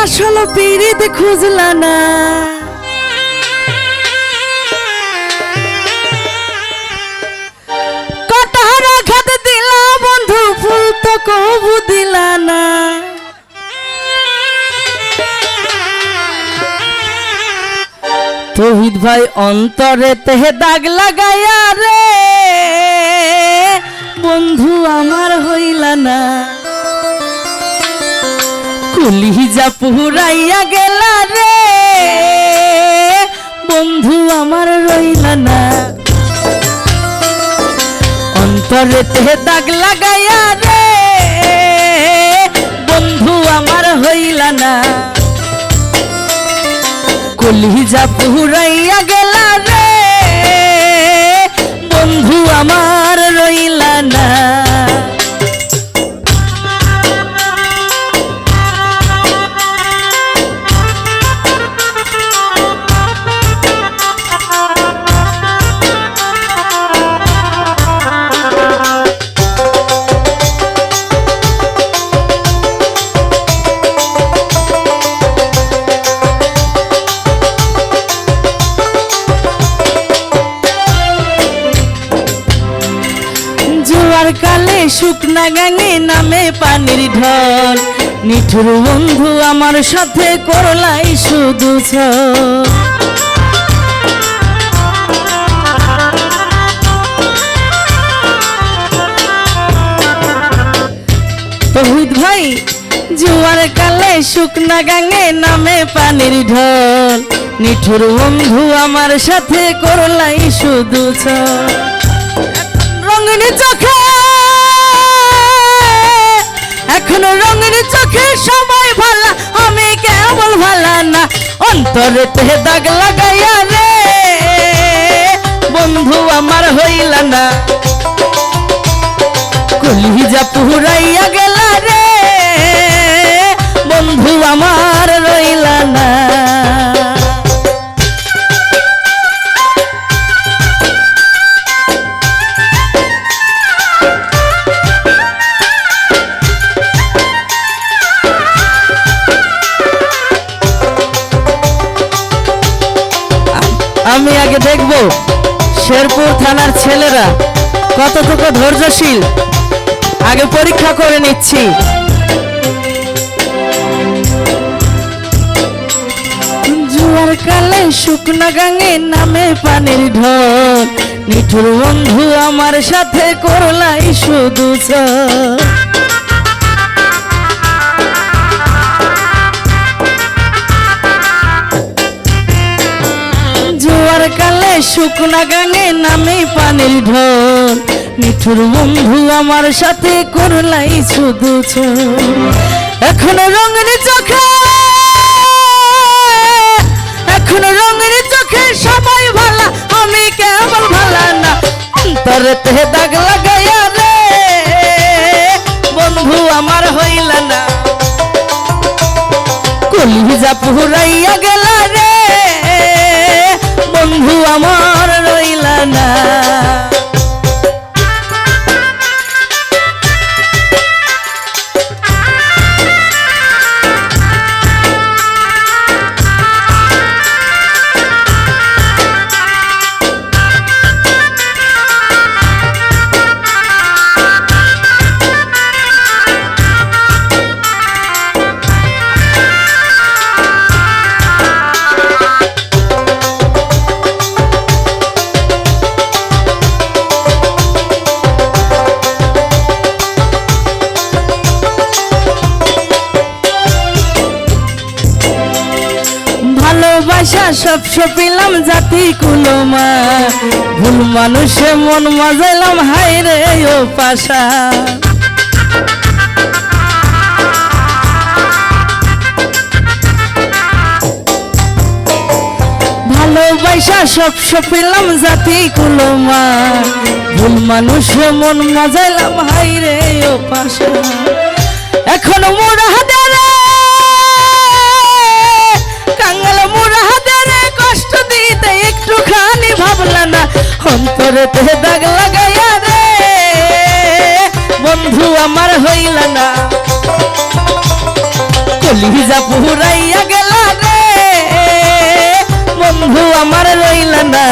আসল পীড়িত খুঁজলা না। আঘাত দিলা বন্ধু, ফুল তো কবু দিলা না। তহিদ ভাই অন্তরে তেহে দাগ লাগাইয়া রে, বন্ধু আমার হইলা না। কুলিজা পুরাইয়া গেলা রে। বন্ধু আমার রইলা না। অন্তরে তেহে দাগ লাগাইয়া রে। বন্ধু আমার হইলা না। কলিজা পুরাইয়া গেলা রে। কালে শুকনা গাঙে নামে পানির ঢল নিঠুর বন্ধু আমার সাথে করলাই শুধু ছল। ভাই, জোয়ার কালে শুকনা গাঙে নামে পানির ঢল নিঠুর বন্ধু আমার সাথে করলাই শুধু। রঙিন চোখে এখন রঙিন চোখে সবাই ভালা, আমি কেমন ভালা না, অন্তরে তে দাগ লাগাইয়া রে। বন্ধু আমার হইল না। কলিজা পুরাইয়া আগে দেখব। শেরপুর থানার ছেলেরা কতটুকু ধৈর্যশীল? আগে পরীক্ষা করে নিচ্ছি। জুয়ার কালে শুকনা গাঙে নামে পানির ঢল। নিঠুর বন্ধু আমার সাথে করলাই শুধু শুকনা গাঙে নামে পানির ঢল। মিঠুর বন্ধু আমার সাথে করলাই শুধু। এখনও রঙের চোখে, এখনও রঙের চোখে সবাই ভালা, আমি কেমন ভালা না। অন্তরে তে দাগ লাগাইয়া রে, বন্ধু আমার হইল না। কলিজা পুরাইয়া গেলা রে। বন্ধু আমার রইলা না। ভালোবাসা সব সপিলাম জাতি কুলমা ভুল মানুষে মন মজাইলাম হাই রে ও পাশা। ভালোবাসা সব সপিলাম জাতি কুলমা ভুল মানুষে মন মজাইলাম হাই রে ও পাশা। এখন মোরা হাজারে কথাতে একটুখানি ভাবলা না অন্তরেতে দাগ লাগাইয়া রে বন্ধু আমার হইল না কলিজা পুরাইয়া গেল রে। বন্ধু আমার রইল না